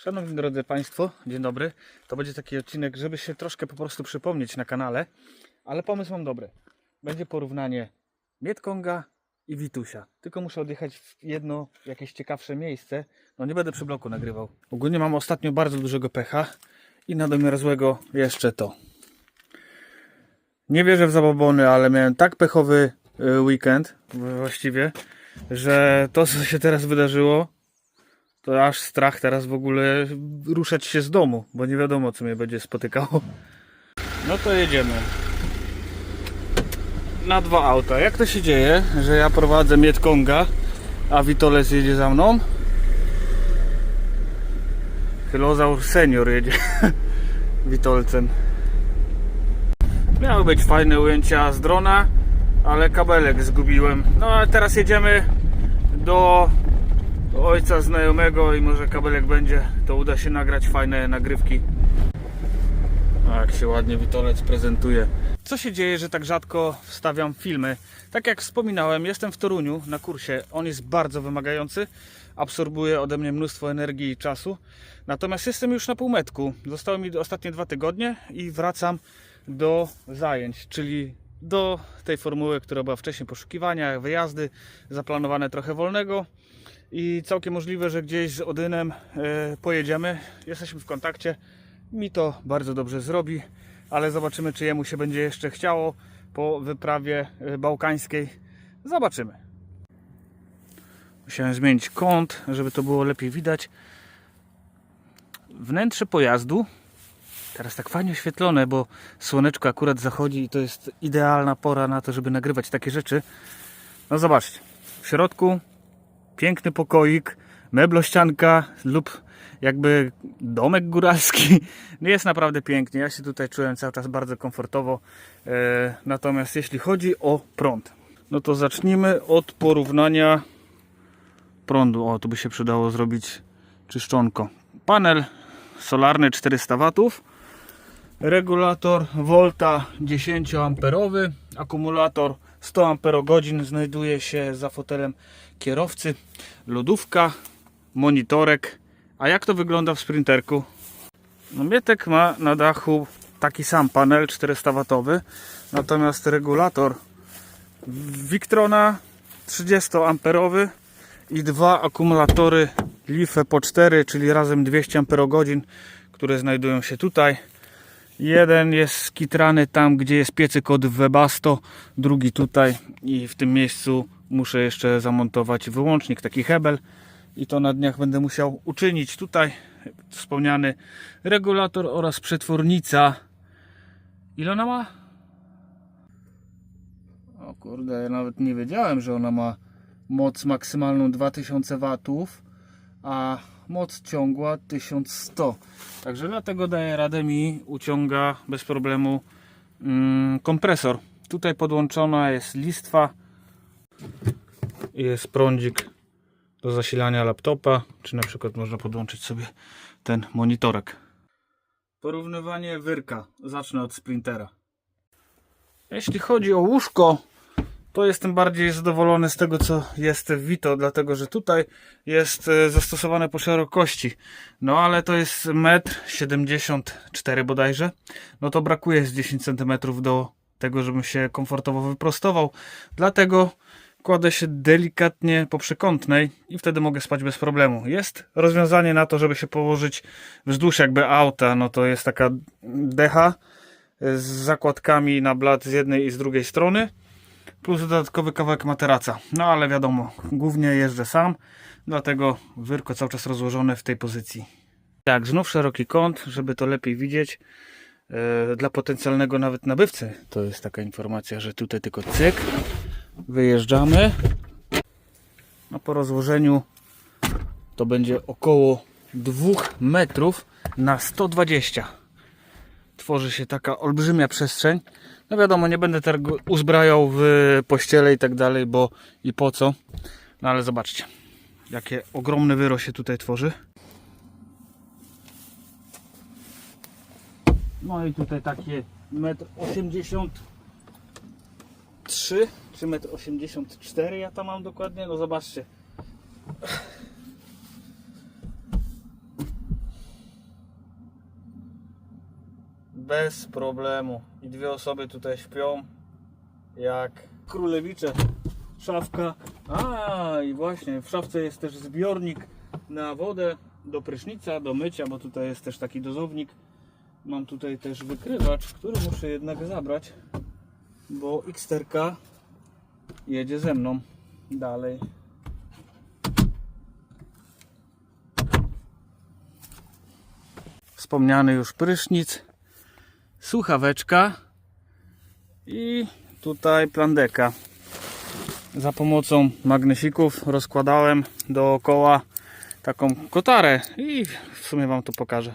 Szanowni drodzy Państwo, dzień dobry. To będzie taki odcinek, żeby się troszkę po prostu przypomnieć na kanale, ale pomysł mam dobry. Będzie porównanie Mietkonga i Witusia. Tylko muszę odjechać w jedno jakieś ciekawsze miejsce. No nie będę przy bloku nagrywał. Ogólnie mam ostatnio bardzo dużego pecha i na domiar złego jeszcze to. Nie wierzę w zabobony, ale miałem tak pechowy y, weekend właściwie, że to co się teraz wydarzyło, to aż strach teraz w ogóle ruszać się z domu, bo nie wiadomo co mnie będzie spotykało. No to jedziemy. Na dwa auta. Jak to się dzieje, że ja prowadzę Mietkonga, a Witoles jedzie za mną? Hylozaur senior jedzie Witolcem. Miały być fajne ujęcia z drona, ale kabelek zgubiłem. No a teraz jedziemy do ojca znajomego i może kabelek będzie, to uda się nagrać fajne nagrywki. A jak się ładnie Witolec prezentuje. Co się dzieje, że tak rzadko wstawiam filmy? Tak jak wspominałem, jestem w Toruniu na kursie. On jest bardzo wymagający, absorbuje ode mnie mnóstwo energii i czasu. Natomiast jestem już na półmetku. Zostały mi ostatnie dwa tygodnie i wracam do zajęć, czyli do tej formuły, która była wcześniej poszukiwania, wyjazdy, zaplanowane trochę wolnego i całkiem możliwe, że gdzieś z Odynem e, pojedziemy. Jesteśmy w kontakcie. Mi to bardzo dobrze zrobi, ale zobaczymy, czy jemu się będzie jeszcze chciało po wyprawie e, bałkańskiej. Zobaczymy. Musiałem zmienić kąt, żeby to było lepiej widać. Wnętrze pojazdu teraz tak fajnie oświetlone, bo słoneczko akurat zachodzi i to jest idealna pora na to, żeby nagrywać takie rzeczy. No zobaczcie, w środku piękny pokoik, meblościanka lub jakby domek góralski. Jest naprawdę pięknie. Ja się tutaj czułem cały czas bardzo komfortowo. E, Natomiast jeśli chodzi o prąd, no to zacznijmy od porównania prądu. O, tu by się przydało zrobić czyszczonko. Panel solarny 400 W. Regulator Volta 10 amperowy, akumulator 100 amperogodzin znajduje się za fotelem kierowcy, lodówka, monitorek. A jak to wygląda w sprinterku? No Mietek ma na dachu taki sam panel 400 W, natomiast regulator Victrona 30 amperowy i dwa akumulatory Life po 4, czyli razem 200 amperogodzin, które znajdują się tutaj. Jeden jest skitrany tam, gdzie jest piecyk od Webasto, drugi tutaj i w tym miejscu muszę jeszcze zamontować wyłącznik, taki hebel i to na dniach będę musiał uczynić. Tutaj wspomniany regulator oraz przetwornica. Ile ona ma? O kurde, ja nawet nie wiedziałem, że ona ma moc maksymalną 2000 watów, a moc ciągła 1100. Także dlatego daje radę mi uciąga bez problemu mm, kompresor. Tutaj podłączona jest listwa. Jest prądzik do zasilania laptopa, czy na przykład można podłączyć sobie ten monitorek. Porównywanie wyrka. Zacznę od sprintera. Jeśli chodzi o łóżko, to jestem bardziej zadowolony z tego, co jest w Vito, dlatego że tutaj jest e, zastosowane po szerokości. No ale to jest 1,74 m bodajże. No to brakuje z 10 cm do tego, żebym się komfortowo wyprostował. Dlatego kładę się delikatnie po przekątnej i wtedy mogę spać bez problemu. Jest rozwiązanie na to, żeby się położyć wzdłuż jakby auta. No to jest taka decha z zakładkami na blat z jednej i z drugiej strony plus dodatkowy kawałek materaca. No ale wiadomo, głównie jeżdżę sam, dlatego wyrko cały czas rozłożone w tej pozycji. Tak, znów szeroki kąt, żeby to lepiej widzieć. E, Dla potencjalnego nawet nabywcy to jest taka informacja, że tutaj tylko cyk, wyjeżdżamy. No po rozłożeniu to będzie około 2 metrów na 120 tworzy się taka olbrzymia przestrzeń. No wiadomo, nie będę tego uzbrajał w pościele i tak dalej, bo i po co. No ale zobaczcie, jakie ogromne wyro się tutaj tworzy. No i tutaj takie 1,83 m 3 czy 1,84 m ja tam mam dokładnie, no zobaczcie. Bez problemu. I dwie osoby tutaj śpią jak królewicze. Szafka. A i właśnie, w szafce jest też zbiornik na wodę do prysznica, do mycia, bo tutaj jest też taki dozownik. Mam tutaj też wykrywacz, który muszę jednak zabrać bo Xterka jedzie ze mną dalej. Wspomniany już prysznic, słuchaweczka i tutaj plandeka. Za pomocą magnesików rozkładałem dookoła taką kotarę i w sumie Wam to pokażę.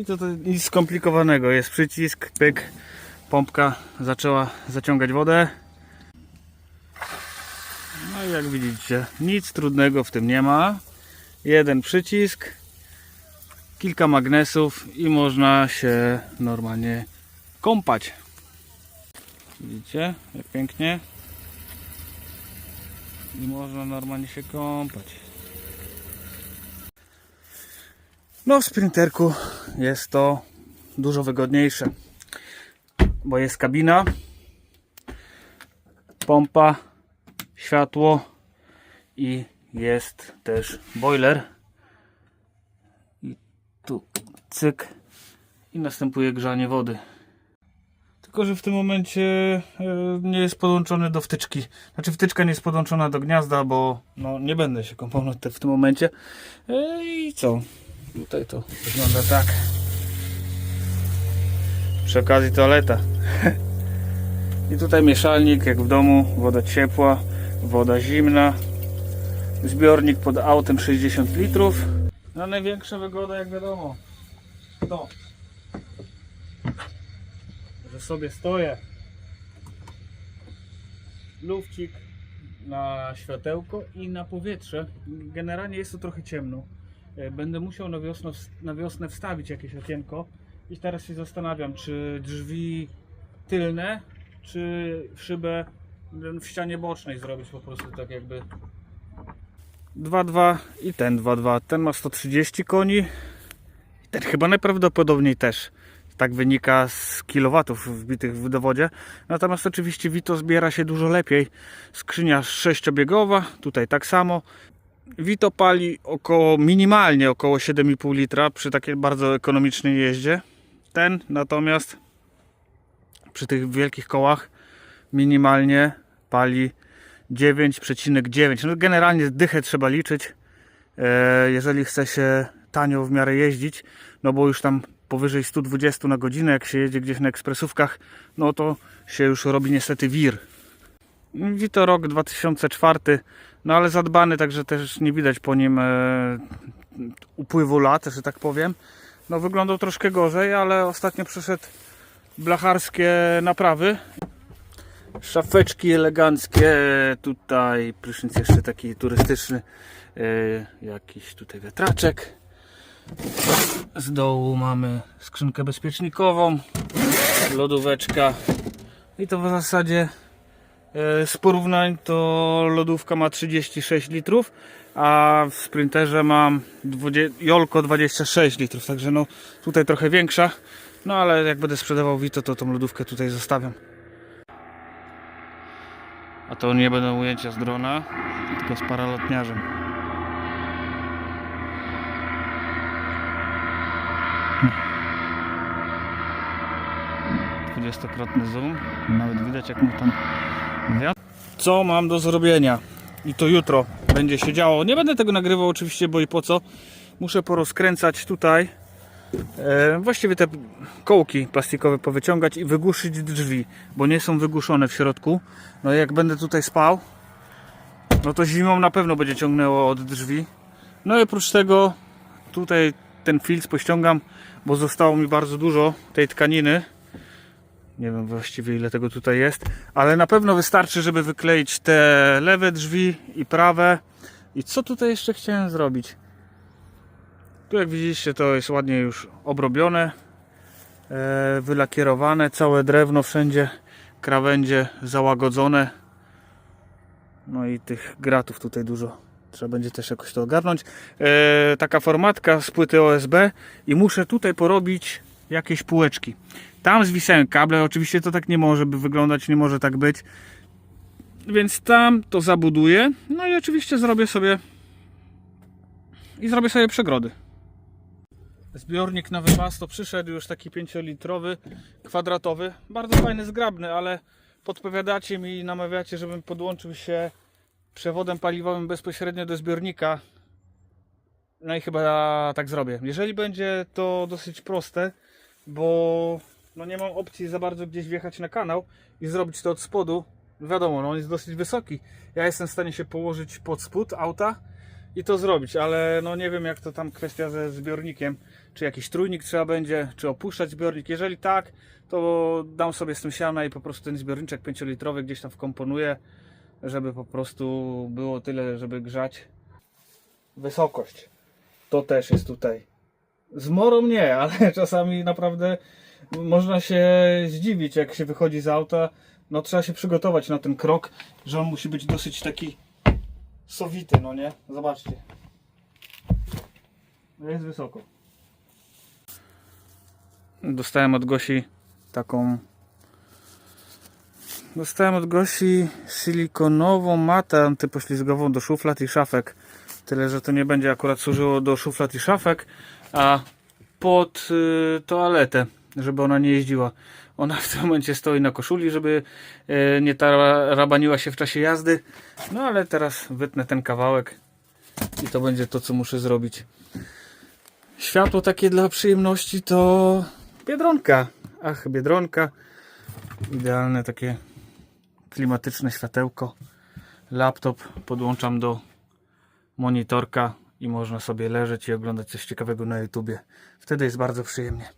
I to, to nic skomplikowanego. Jest przycisk, pyk, pompka zaczęła zaciągać wodę. No i jak widzicie, nic trudnego w tym nie ma. Jeden przycisk, kilka magnesów i można się normalnie kąpać. Widzicie, jak pięknie. I można normalnie się kąpać. No w sprinterku jest to dużo wygodniejsze, bo jest kabina, pompa, światło i jest też boiler. I tu cyk i następuje grzanie wody. Tylko, że w tym momencie e, nie jest podłączony do wtyczki. Znaczy wtyczka nie jest podłączona do gniazda, bo no, nie będę się kąpał w tym momencie. E, I co? Tutaj to wygląda tak. Przy okazji toaleta. I tutaj mieszalnik, jak w domu, woda ciepła, woda zimna. Zbiornik pod autem 60 litrów. No największa wygoda, jak wiadomo, to, że sobie stoję. Lufcik na światełko i na powietrze. Generalnie jest to trochę ciemno. E, Będę musiał na wiosnę, na wiosnę wstawić jakieś okienko i teraz się zastanawiam, czy drzwi tylne, czy szybę w ścianie bocznej zrobić po prostu tak jakby 2.2 i ten 2.2. Ten ma 130 koni. Ten chyba najprawdopodobniej też. Tak wynika z kilowatów wbitych w dowodzie. Natomiast oczywiście Vito zbiera się dużo lepiej. Skrzynia sześciobiegowa, tutaj tak samo. Vito pali około, minimalnie około 7,5 litra przy takiej bardzo ekonomicznej jeździe. Ten natomiast przy tych wielkich kołach minimalnie pali 9,9. No generalnie dychę trzeba liczyć, e, jeżeli chce się tanio w miarę jeździć, no bo już tam powyżej 120 na godzinę, jak się jedzie gdzieś na ekspresówkach, no to się już robi niestety wir. Wito rok 2004, no ale zadbany, także też nie widać po nim e, upływu lat, że tak powiem. No wyglądał troszkę gorzej, ale ostatnio przyszedł blacharskie naprawy. Szafeczki eleganckie, tutaj prysznic jeszcze taki turystyczny, e, jakiś tutaj wiatraczek. Z dołu mamy skrzynkę bezpiecznikową, lodóweczka i to w zasadzie z porównań to lodówka ma 36 litrów, a w sprinterze mam 20, Jolko 26 litrów, także no tutaj trochę większa, no ale jak będę sprzedawał Vito to tą lodówkę tutaj zostawiam. A to nie będą ujęcia z drona, tylko z paralotniarzem. Dwudziestokrotny zoom. Nawet widać jak mu tam. Co mam do zrobienia? I to jutro będzie się działo. Nie będę tego nagrywał oczywiście, bo i po co. Muszę porozkręcać tutaj. E, właściwie te kołki plastikowe powyciągać i wygłuszyć drzwi, bo nie są wygłuszone w środku. No i jak będę tutaj spał, no to zimą na pewno będzie ciągnęło od drzwi. No i oprócz tego tutaj ten filc pościągam, bo zostało mi bardzo dużo tej tkaniny. Nie wiem właściwie ile tego tutaj jest, ale na pewno wystarczy, żeby wykleić te lewe drzwi i prawe. I co tutaj jeszcze chciałem zrobić? Tu jak widzicie to jest ładnie już obrobione, e, wylakierowane, całe drewno wszędzie, krawędzie załagodzone. No i tych gratów tutaj dużo. Trzeba będzie też jakoś to ogarnąć. E, taka formatka z płyty OSB i muszę tutaj porobić jakieś półeczki. Tam zwisają kable, oczywiście to tak nie może by wyglądać, nie może tak być. Więc tam to zabuduję. No i oczywiście zrobię sobie i zrobię sobie przegrody. Zbiornik na wypasto przyszedł już taki 5-litrowy, kwadratowy. Bardzo fajny, zgrabny, ale podpowiadacie mi i namawiacie, żebym podłączył się przewodem paliwowym bezpośrednio do zbiornika. No i chyba tak zrobię. Jeżeli będzie to dosyć proste, bo no nie mam opcji za bardzo gdzieś wjechać na kanał i zrobić to od spodu. Wiadomo, no on jest dosyć wysoki. Ja jestem w stanie się położyć pod spód auta i to zrobić, ale no nie wiem jak to tam kwestia ze zbiornikiem. Czy jakiś trójnik trzeba będzie, czy opuszczać zbiornik. Jeżeli tak, to dam sobie z tym siana i po prostu ten zbiorniczek 5-litrowy gdzieś tam wkomponuję, żeby po prostu było tyle, żeby grzać. Wysokość. To też jest tutaj. Z morą nie, ale czasami naprawdę można się zdziwić, jak się wychodzi z auta. No trzeba się przygotować na ten krok, że on musi być dosyć taki sowity, no nie? Zobaczcie. Jest wysoko. Dostałem od Gosi taką. Dostałem od Gosi silikonową matę antypoślizgową do szuflad i szafek. Tyle, że to nie będzie akurat służyło do szuflad i szafek, a pod y, toaletę, żeby ona nie jeździła. Ona w tym momencie stoi na koszuli, żeby y, nie tara- rabaniła się w czasie jazdy. No ale teraz wytnę ten kawałek i to będzie to, co muszę zrobić. Światło takie dla przyjemności to Biedronka. Ach, Biedronka. Idealne takie klimatyczne światełko. Laptop podłączam do monitorka i można sobie leżeć i oglądać coś ciekawego na YouTubie. Wtedy jest bardzo przyjemnie.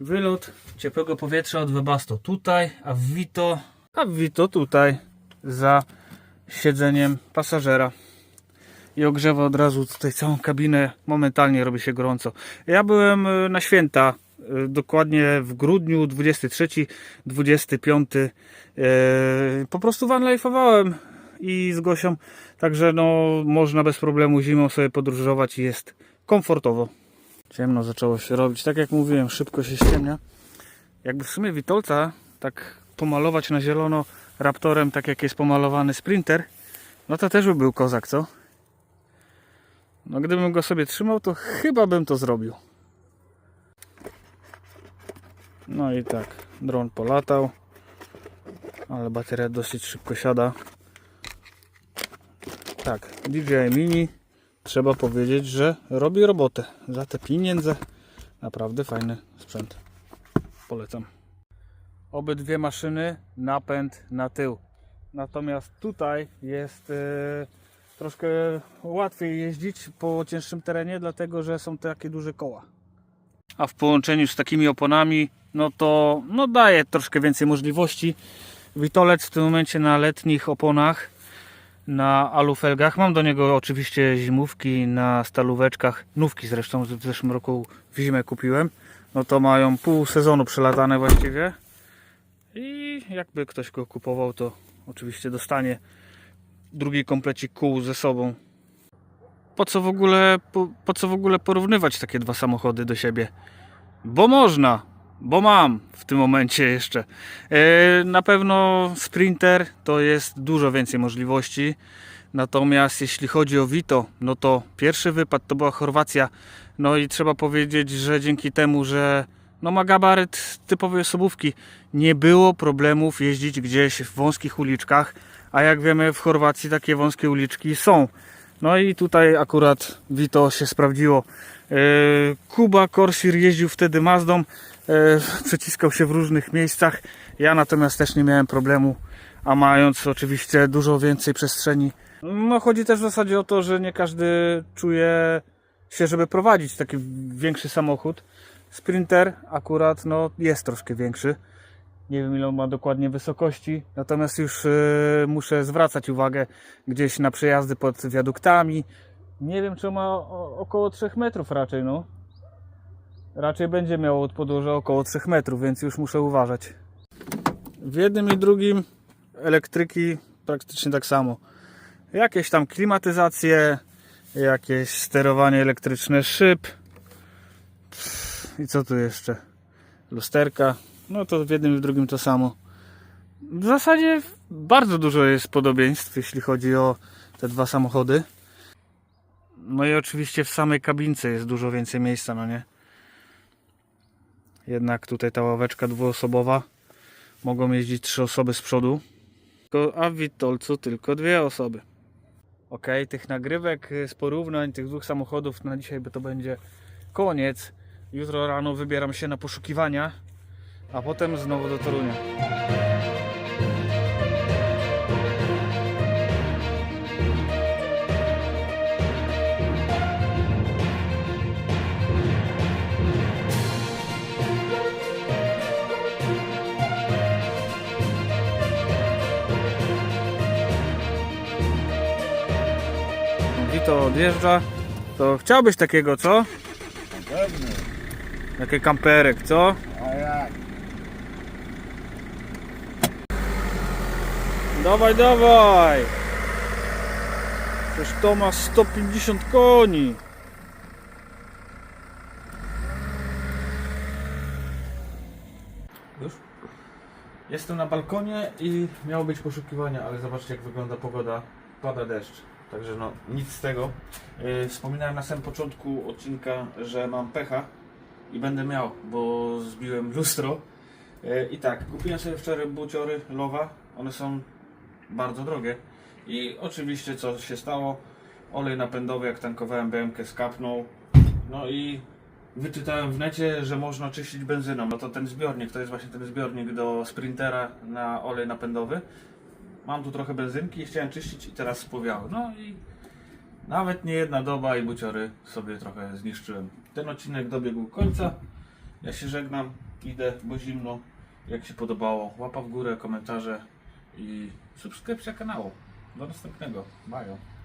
Wylot ciepłego powietrza od Webasto tutaj, a Vito, a Vito tutaj za siedzeniem pasażera i ogrzewa od razu tutaj całą kabinę. Momentalnie robi się gorąco. Ja byłem y, na święta, y, dokładnie w grudniu 23, 25. y, Po prostu vanlife'owałem i z Gosią, także no można bez problemu zimą sobie podróżować i jest komfortowo. Ciemno zaczęło się robić, tak jak mówiłem, szybko się ściemnia. Jakby w sumie Witolca tak pomalować na zielono Raptorem, tak jak jest pomalowany Sprinter, no to też by był kozak, co? No gdybym go sobie trzymał, to chyba bym to zrobił. No i tak, dron polatał, ale bateria dosyć szybko siada. Tak, DJI Mini, trzeba powiedzieć, że robi robotę. Za te pieniądze naprawdę fajny sprzęt. Polecam. Obydwie maszyny napęd na tył. Natomiast tutaj jest e, troszkę łatwiej jeździć po cięższym terenie, dlatego że są takie duże koła. A w połączeniu z takimi oponami, no to no daje troszkę więcej możliwości. Witolec w tym momencie na letnich oponach, na alufelgach. Mam do niego oczywiście zimówki na stalóweczkach. Nówki zresztą w zeszłym roku w zimę kupiłem. No to mają pół sezonu przelatane właściwie. I jakby ktoś go kupował, to oczywiście dostanie drugi komplecik kół ze sobą. Po co w ogóle, po, po co w ogóle porównywać takie dwa samochody do siebie? Bo można, bo mam w tym momencie jeszcze. E, na pewno Sprinter to jest dużo więcej możliwości. Natomiast jeśli chodzi o Vito, no to pierwszy wypad to była Chorwacja. No i trzeba powiedzieć, że dzięki temu, że no ma gabaryt typowej osobówki, nie było problemów jeździć gdzieś w wąskich uliczkach, a jak wiemy w Chorwacji takie wąskie uliczki są. No i tutaj akurat Vito się sprawdziło. E, Kuba Corsair jeździł wtedy Mazdą, przeciskał się w różnych miejscach. Ja natomiast też nie miałem problemu, a mając oczywiście dużo więcej przestrzeni. No chodzi też w zasadzie o to, że nie każdy czuje się, żeby prowadzić taki większy samochód. Sprinter akurat no, jest troszkę większy Nie wiem ile on ma dokładnie wysokości. Natomiast już e, muszę zwracać uwagę gdzieś na przejazdy pod wiaduktami. Nie wiem czy on ma około 3 metrów raczej no. Raczej będzie miał od podłoża około 3 metrów, więc już muszę uważać. W jednym i drugim elektryki praktycznie tak samo. Jakieś tam klimatyzacje, jakieś sterowanie elektryczne szyb. I co tu jeszcze? Lusterka. No to w jednym i w drugim to samo. W zasadzie bardzo dużo jest podobieństw, jeśli chodzi o te dwa samochody. No i oczywiście w samej kabince jest dużo więcej miejsca, no nie? Jednak tutaj ta ławeczka dwuosobowa. Mogą jeździć trzy osoby z przodu. A w Witolcu tylko dwie osoby. Ok, tych nagrywek z porównań tych dwóch samochodów na dzisiaj by to będzie koniec. Jutro rano wybieram się na poszukiwania, a potem znowu do Torunia. Wito odjeżdża. To chciałbyś takiego, co? Pewnie. Taki kamperek, co? A jak? Dawaj, dawaj! Przecież to ma 150 koni. Już? Jestem na balkonie i miało być poszukiwania, ale zobaczcie jak wygląda pogoda. Pada deszcz. Także no, nic z tego. Yy, wspominałem na samym początku odcinka, że mam pecha i będę miał, bo zbiłem lustro. Yy, I tak, kupiłem sobie wczoraj buciory Lowa. One są bardzo drogie. I oczywiście co się stało? Olej napędowy, jak tankowałem BMK skapnął. No i wyczytałem w necie, że można czyścić benzyną. No to ten zbiornik, to jest właśnie ten zbiornik do sprintera na olej napędowy. Mam tu trochę benzynki i chciałem czyścić i teraz spłowiały. No i nawet nie jedna doba i buciory sobie trochę zniszczyłem. Ten odcinek dobiegł końca. Ja się żegnam, idę, bo zimno. Jak się podobało, łapa w górę, komentarze i subskrypcja kanału. Do następnego. Bye.